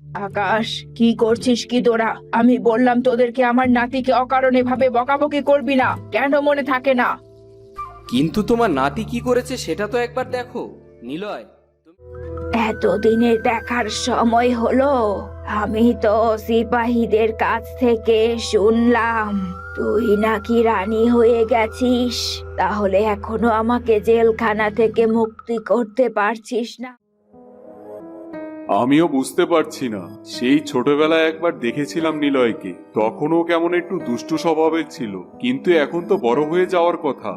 আকাশ কি করছিস কি তোরা? আমি বললাম তোদেরকে আমার নাতিকে অকারণে ভাবে বকাবকি করবি না কেন মনে থাকে না? কিন্তু তোমার নাতি কি করেছে সেটা তো একবার দেখো নিলয়। এতদিনের দেখার সময় হলো আমি তো সিপাহীদের কাছ থেকে শুনলাম তুই নাকি রানী হয়ে গেছিস তাহলে এখনও আমাকে জেলখানা থেকে মুক্তি করতে পারছিস না। আমিও বুঝতে পারছি না। সেই ছোটবেলায় একবার দেখেছিলাম নিলয়কে। তখনও কেমন একটু দুষ্টু স্বভাবের ছিল কিন্তু এখন তো বড় হয়ে যাওয়ার কথা।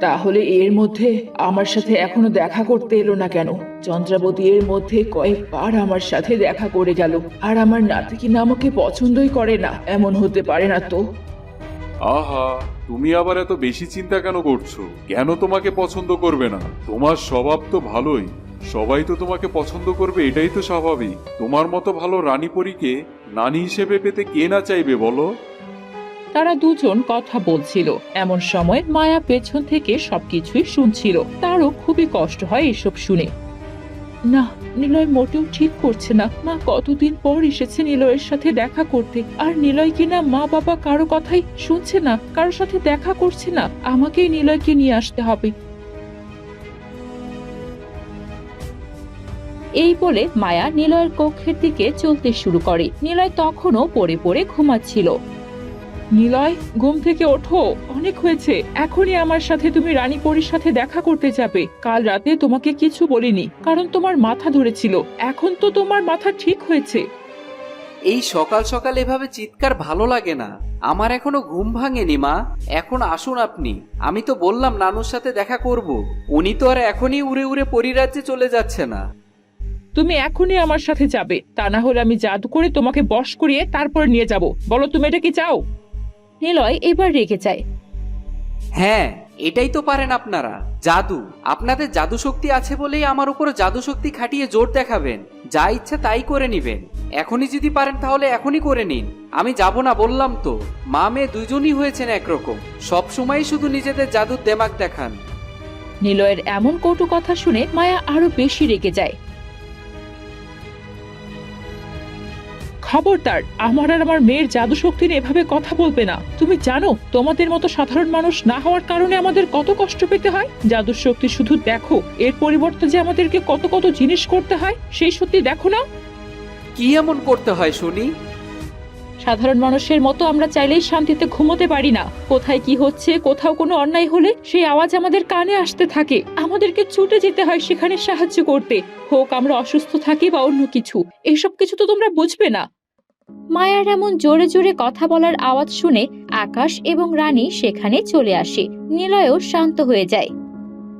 তাহলে এর মধ্যে আমার সাথে এখনও দেখা করতে এলো না কেন? চন্দ্রাবতী এর মধ্যে কয়েকবার আমার সাথে দেখা করে গেল। আর আমার নাতি কিনা আমাকে পছন্দই করে না। এমন হতে পারে না তো। আহা তুমি আবার এত বেশি চিন্তা কেন করছ? কেন তোমাকে পছন্দ করবে না? তোমার স্বভাব তো ভালোই। সবাই তো তোমাকে পছন্দ করবে, এটাই তো স্বাভাবিক। তোমার মতো ভালো রানী পরীকে নানি হিসেবে পেতে কে না চাইবে বলো? তারা দুজন কথা বলছিল। এমন সময় মায়া পেছন থেকে সবকিছুই শুনছিল। তারও খুবই কষ্ট হয় এসব শুনে। না, নিলয় মোটেও ঠিক করছে না। মা কতদিন পর এসেছে নিলয়ের সাথে দেখা করতে। আর নিলয় কিনা মা বাবা কারও কথাই শুনছে না কারোর সাথে দেখা করছে না। আমাকেই নিলয়কে নিয়ে আসতে হবে। এই বলে মায়া নিলয়ের কক্ষের দিকে চলতে শুরু করে। নিলয় তখনও পড়ে পড়ে ঘুমাচ্ছিল। নিলয়, ঘুম থেকে ওঠো, অনেক হয়েছে। এখনই আমার সাথে তুমি রানী পরীর সাথে দেখা করতে যাবে। কাল রাতে তোমাকে কিছু বলিনি, কারণ তোমার মাথা ধরেছিল। এখন তো তোমার মাথা ঠিক হয়েছে। এই সকাল সকাল এভাবে চিৎকার ভালো লাগে না। আমার এখনও ঘুম ভাঙেনি, মা। এখন আসুন আপনি। আমি তো বললাম নানুর সাথে দেখা করব। উনি তো আর এখনই উড়ে উড়ে পরিরাজ্যে চলে যাচ্ছে না। তুমি এখনই আমার সাথে যাবে। তা না হলে আমি জাদু করে তোমাকে বশ করিয়ে তারপরে নিয়ে যাব। বলো তুমি এটা কি চাও? নিলয় এবার রেগে যায়। হ্যাঁ এটাই তো পারেন আপনারা। জাদু। আপনাদের জাদু শক্তি আছে বলেই আমার উপর জাদু শক্তি খাটিয়ে জোর দেখাবেন। যা ইচ্ছা তাই করে নিবেন। এখনই যদি পারেন তাহলে এখনই করে নিন। আমি যাব না বললাম তো। মা মেয়ে দুজনই হয়েছেন একরকম। সব সময় শুধু নিজেদের জাদুর দেমাক দেখান। নিলয়ের এমন কটু কথা শুনে মায়া আরও বেশি রেগে যায়। খবরদার আমার আর আমার মেয়ের জাদু শক্তি নিয়ে এভাবে কথা বলবে না। তুমি জানো তোমাদের মতো সাধারণ মানুষ না হওয়ার কারণে আমাদের কত কষ্ট পেতে হয়? জাদুর শক্তি শুধু দেখো এর পরিবর্তে যে আমাদেরকে কত কত জিনিস করতে হয় সেই সত্যি দেখো না? কি এমন করতে হয় শুনি? সাধারণ মানুষের মতো আমরা চাইলেই শান্তিতে ঘুমোতে পারি না। কোথায় কি হচ্ছে কোথাও কোনো অন্যায় হলে সেই আওয়াজ আমাদের কানে আসতে থাকে। আমাদেরকে ছুটে যেতে হয় সেখানে সাহায্য করতে। হোক আমরা অসুস্থ থাকি বা অন্য কিছু এসব কিছু তো তোমরা বুঝবে না। মায়ার এমন জোরে জোরে কথা বলার আওয়াজ শুনে আকাশ এবং রানী সেখানে চলে আসে। নিলয়ও শান্ত হয়ে যায়।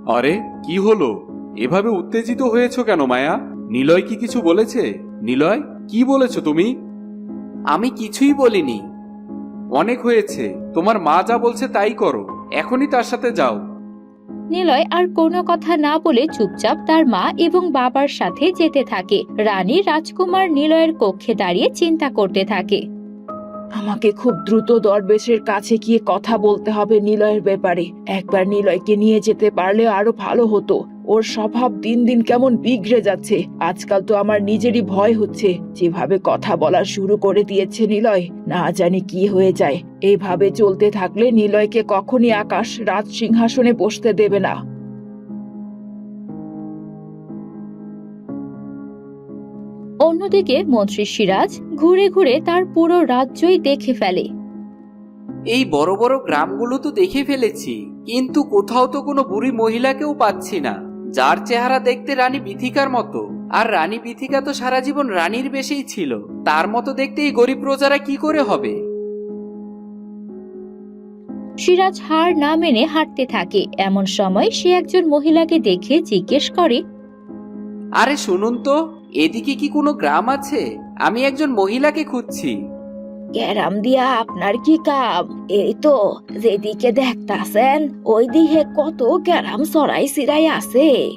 আরে কি হলো? এভাবে উত্তেজিত হয়েছো কেন মায়া? নিলয় কি কিছু বলেছে? নিলয় কি বলেছ তুমি? আমি কিছুই বলিনি। অনেক হয়েছে। তোমার মা যা বলছে তাই করো। এখনই তার সাথে যাও। নিলয় আর কোনো কথা না বলে চুপচাপ তার মা এবং বাবার সাথে যেতে থাকে। রানী রাজকুমার নিলয়ের কক্ষে দাঁড়িয়ে চিন্তা করতে থাকে। আমাকে খুব দ্রুত দরবেশের কাছে গিয়ে কথা বলতে হবে নিলয়ের ব্যাপারে। একবার নিলয়কে নিয়ে যেতে পারলে আরও ভালো হতো। ওর স্বভাব দিন দিন কেমন বিগড়ে যাচ্ছে। আজকাল তো আমার নিজেরই ভয় হচ্ছে। যেভাবে কথা বলা শুরু করে দিয়েছে নিলয়, না জানি কি হয়ে যায়। এইভাবে চলতে থাকলে নিলয়কে কখনই আকাশ রাজ সিংহাসনে বসতে দেবে না। অন্যদিকে মন্ত্রী সিরাজ ঘুরে ঘুরে তার পুরো রাজ্যই দেখে ফেলে। এই বড় বড় গ্রামগুলো তো দেখে ফেলেছি কিন্তু কোথাও তো কোনো বুড়ি মহিলাকেও পাচ্ছি না। যার চেহারা দেখতে রানী বিথিকার মতো আর রানী বিথিকা তো সারা জীবন রানীর বেশেই ছিল তার মতো দেখতে এই গরিব প্রজারা কি করে হবে? সিরাজ হার না মেনে হাঁটতে থাকে। এমন সময় সে একজন মহিলাকে দেখে জিজ্ঞেস করে আরে শুনুন তো এদিকে কি কোনো গ্রাম আছে? আমি একজন মহিলাকে খুঁজছি। ক্যারাম দিয়া আপনার কি কাম? এই তো যেদিকে দেখতাছেন ওই দিকে কত ক্যারাম সরাই সিরাই আছে।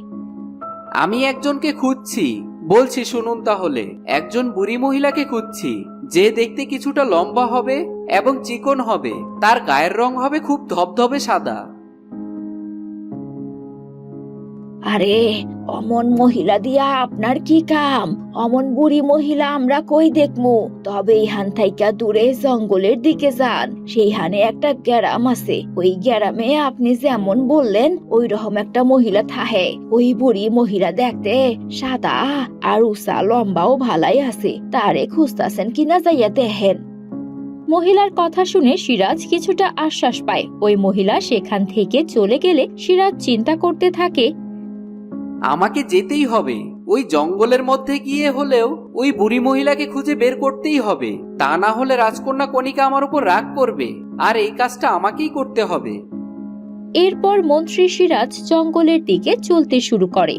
আমি একজনকে খুঁজছি। বলছি শুনুন তাহলে। একজন বুড়ি মহিলাকে খুঁজছি। যে দেখতে কিছুটা লম্বা হবে এবং চিকন হবে। তার গায়ের রং হবে খুব ধবধবে সাদা। আরে, অমন মহিলা দিয়া আপনার কি কাম? অমন বুড়ি মহিলা আমরা কই দেখমু? তবে ইহান থাইকা দূরে জঙ্গলের দিকে যান। সেইখানে একটা গ্যারাম আছে। ওই গ্যারামে আপনি যেমন বললেন, ওই রকম একটা মহিলা থাহে। ওই বুড়ি মহিলা দেখতে সাদা আর উষা লম্বাও ভালাই আছে। তারে খুঁজতাছেন কিনা যাইয়া দেখেন। মহিলার কথা শুনে সিরাজ কিছুটা আশ্বাস পায়। ওই মহিলা সেখান থেকে চলে গেলে সিরাজ চিন্তা করতে থাকে আমাকে যেতেই হবে। ওই জঙ্গলের মধ্যে গিয়ে হলেও ওই বুড়ি মহিলাকে খুঁজে বের করতেই হবে। তা না হলে রাজকন্যা কণিকা আমার উপর রাগ করবে। আর এই কাজটা আমাকেই করতে হবে। এরপর মন্ত্রী সিরাজ জঙ্গলের দিকে চলতে শুরু করে।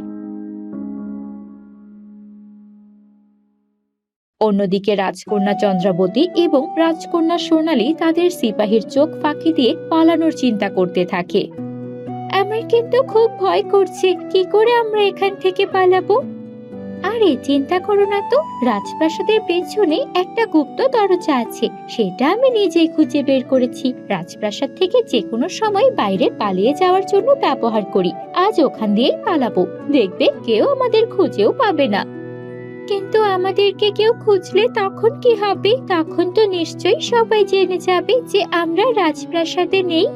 অন্যদিকে রাজকন্যা চন্দ্রাবতী এবং রাজকন্যা সোনালী তাদের সিপাহীর চোখ ফাঁকি দিয়ে পালানোর চিন্তা করতে থাকে। আমার কিন্তু খুব ভয় করছে। কি করে আমরা এখান থেকে পালাবো? আরে, চিন্তা করো না তো। রাজপ্রাসাদের পেছনে একটা গুপ্ত দরজা আছে। সেটা আমি নিজেই খুঁজে বের করেছি। রাজপ্রাসাদ থেকে যে কোনো সময় বাইরে পালিয়ে যাওয়ার জন্য ব্যবহার করি। আজ ওখান দিয়েই পালাবো। দেখবে কেউ আমাদের খুঁজেও পাবে না। কিন্তু আমাদেরকে কেউ খুঁজলে তখন কি হবে? তখন তো নিশ্চয়ই সবাই জেনে যাবে যে আমরা রাজপ্রাসাদে নেই।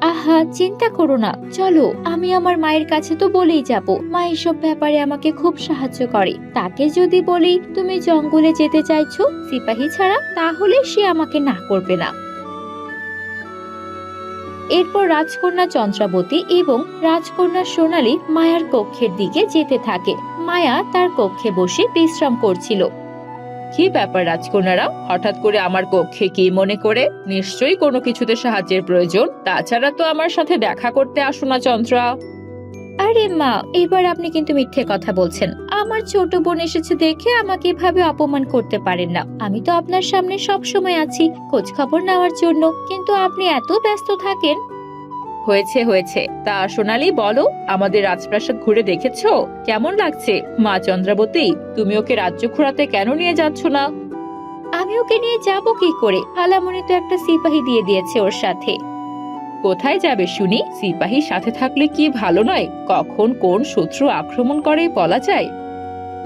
আহা, চিন্তা করো না। চলো, আমি আমার মায়ের কাছে তো বলেই যাব। মা এসব ব্যাপারে আমাকে খুব সাহায্য করে। তাকে যদি বলি, তুমি জঙ্গলে যেতে চাইছো, সিপাহী ছাড়া, তাহলে সে আমাকে না করবে না। এরপর রাজকন্যা চন্দ্রাবতী এবং রাজকন্যা সোনালী মায়ার কক্ষের দিকে যেতে থাকে। মায়া তার কক্ষে বসে বিশ্রাম করছিল। কি ব্যাপার রাজকন্যারা? হঠাৎ করে আমার কক্ষে কি মনে করে? নিশ্চয়ই কোনো কিছুতে সাহায্যের প্রয়োজন। তাছাড়া তো আমার সাথে দেখা করতে আসো না, চন্দ্রা। আরে মা, এবার আপনি কিন্তু মিথ্যে কথা বলছেন। আমার ছোট বোন এসেছে দেখে আমাকে এভাবে অপমান করতে পারেন না। আমি তো আপনার সামনে সব সময় আছি, খোঁজ খবর নেওয়ার জন্য। কিন্তু আপনি এত ব্যস্ত থাকেন। হয়েছে হয়েছে। তা সোনালি বলো আমাদের রাজপ্রাসাদ ঘুরে দেখেছ? কেমন লাগছে? মা চন্দ্রাবতী তুমি ওকে রাজ্য ঘোরাতে কেন নিয়ে যাচ্ছ না? আমি ওকে নিয়ে যাব কি করে? আলামনি তো একটা সিপাহী দিয়ে দিয়েছে ওর সাথে। কোথায় যাবে শুনি? সিপাহী সাথে থাকলে কি ভালো নয়? কখন কোন শত্রু আক্রমণ করে বলা যায়?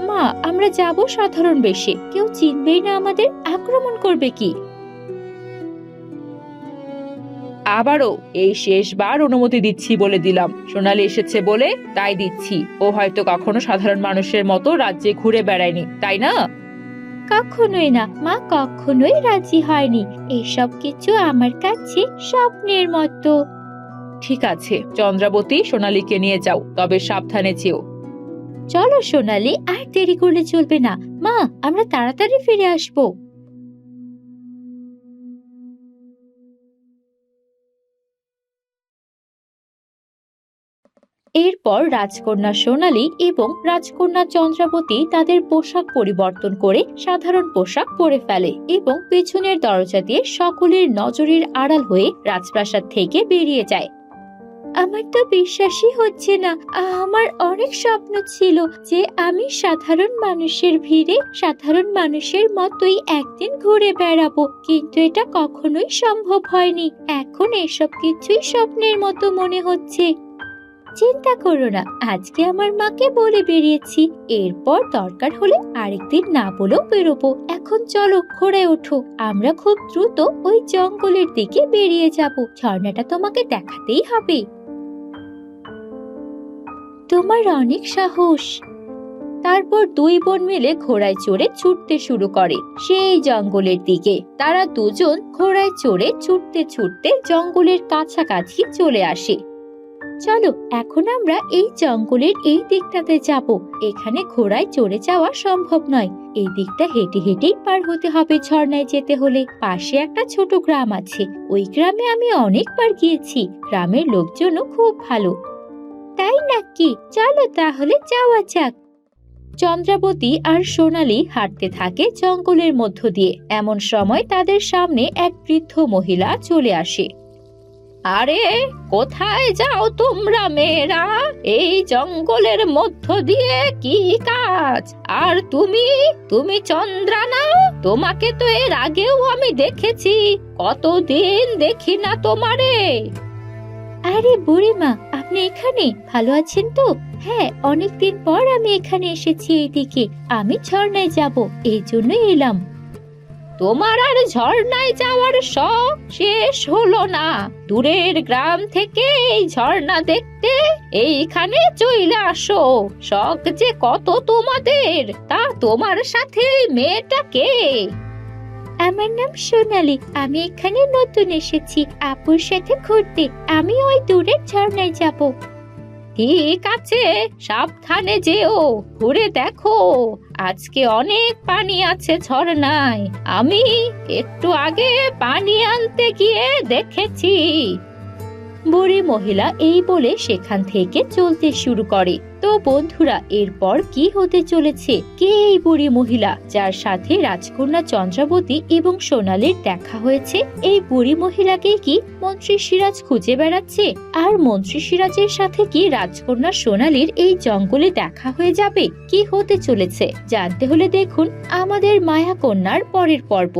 মা আমরা যাব সাধারণ বেশে। কেউ চিনবেই না আমাদের আক্রমণ করবে কি? আবারও এই শেষবার অনুমতি দিচ্ছি বলে দিলাম। সোনালি এসেছে বলে তাই দিচ্ছি। ও হয়তো কখনো সাধারণ মানুষের মতো রাজ্যে ঘুরে বেড়ায়নি তাই না? কখনোই না মা কখনোই রাজি হয়নি। এসব কিছু আমার কাছে স্বপ্নের মতো। ঠিক আছে চন্দ্রাবতী সোনালীকে নিয়ে যাও তবে সাবধানে যেও। চলো সোনালি আর দেরি করলে চলবে না। মা আমরা তাড়াতাড়ি ফিরে আসব। এরপর রাজকন্যা সোনালী এবং রাজকন্যা চন্দ্রাবতী তাদের পোশাক পরিবর্তন করে সাধারণ পোশাক পরে ফেলে এবং পেছনের দরজা দিয়ে সকলের নজরের আড়াল হয়ে রাজপ্রাসাদ থেকে বেরিয়ে যায়। আমার তো বিশ্বাসই হচ্ছে না, আমার অনেক স্বপ্ন ছিল যে আমি সাধারণ মানুষের ভিড়ে সাধারণ মানুষের মতোই একদিন ঘুরে বেড়াবো, কিন্তু এটা কখনোই সম্ভব হয়নি। এখন এসব কিছুই স্বপ্নের মতো মনে হচ্ছে। চিন্তা করো না, আজকে আমার মাকে বলে বেরিয়েছি। এরপর দরকার হলে আরেকদিন না বলেও বেরোবো। এখন চলো, ঘোড়ায় ওঠো। আমরা খুব দ্রুত ওই জঙ্গলের দিকে বেরিয়ে যাব। ঝর্ণাটা তোমাকে দেখাতেই হবে। তোমার অনেক সাহস। তারপর দুই বোন মিলে ঘোড়ায় চড়ে ছুটতে শুরু করে সেই জঙ্গলের দিকে। তারা দুজন ঘোড়ায় চড়ে ছুটতে ছুটতে জঙ্গলের কাছাকাছি চলে আসে। চলো, এখন আমরা এই জঙ্গলের এই দিকটাতে যাব। এখানে ঘোড়ায় চড়ে যাওয়া সম্ভব নয়। এই দিকটা হেঁটে হেঁটেই পার হতে হবে ঝর্ণায় যেতে হলে। পাশে একটা ছোট গ্রাম আছে। ওই গ্রামে আমি অনেকবার গিয়েছি। গ্রামের লোকজনও খুব ভালো। তাই নাকি? চলো তাহলে যাওয়া যাক। চন্দ্রাবতী আর সোনালী হাঁটতে থাকে জঙ্গলের মধ্য দিয়ে। এমন সময় তাদের সামনে এক বৃদ্ধ মহিলা চলে আসে। আরে, কোথায় যাও তোমরা মেয়েরা? এই জঙ্গলের মধ্য দিয়ে কি কাজ? আর তুমি? তুমি চন্দ্রা না তোমাকে তো এর আগেও আমি দেখেছি। কতদিন দেখি না তোমারে। আরে বুড়িমা, আপনি এখানে? ভালো আছেন তো? হ্যাঁ অনেকদিন পর আমি এখানে এসেছি এইদিকে। আমি ঝর্ণায় যাব, এই জন্য এলাম। তোমার আর ঝর্ণায় যাওয়ার শখ শেষ হলো না। দূরের গ্রাম থেকে এই ঝর্ণা দেখতে এইখানে চলে আসো। শখ যে কত তোমাদের, তা তোমার সাথে মেয়েটা কে? আমার নাম সোনালি, আমি এখানে নতুন এসেছি, আপুর সাথে ঘুরতে। আমি ওই দূরের ঝর্ণায় যাব। ঠিক আছে, সাবধানে যেও, ঘুরে দেখো। আজকে অনেক পানি আছে ঝর্ণায়। আমি একটু আগে পানি আনতে গিয়ে দেখেছি। বুড়ি মহিলা এই বলে সেখান থেকে চলতে শুরু করে। তো বন্ধুরা, এরপর কি হতে চলেছে? কে এই বুড়ি মহিলা? যার সাথে রাজকন্যা চন্দ্রাবতী এবং সোনালীর দেখা হয়েছে, এই বুড়ি মহিলাকে কি মন্ত্রী সিরাজ খুঁজে বেড়াচ্ছে? আর মন্ত্রী সিরাজের সাথে কি রাজকন্যা সোনালীর এই জঙ্গলে দেখা হয়ে যাবে? কি হতে চলেছে? জানতে হলে দেখুন আমাদের মায়া কন্যার পরের পর্ব।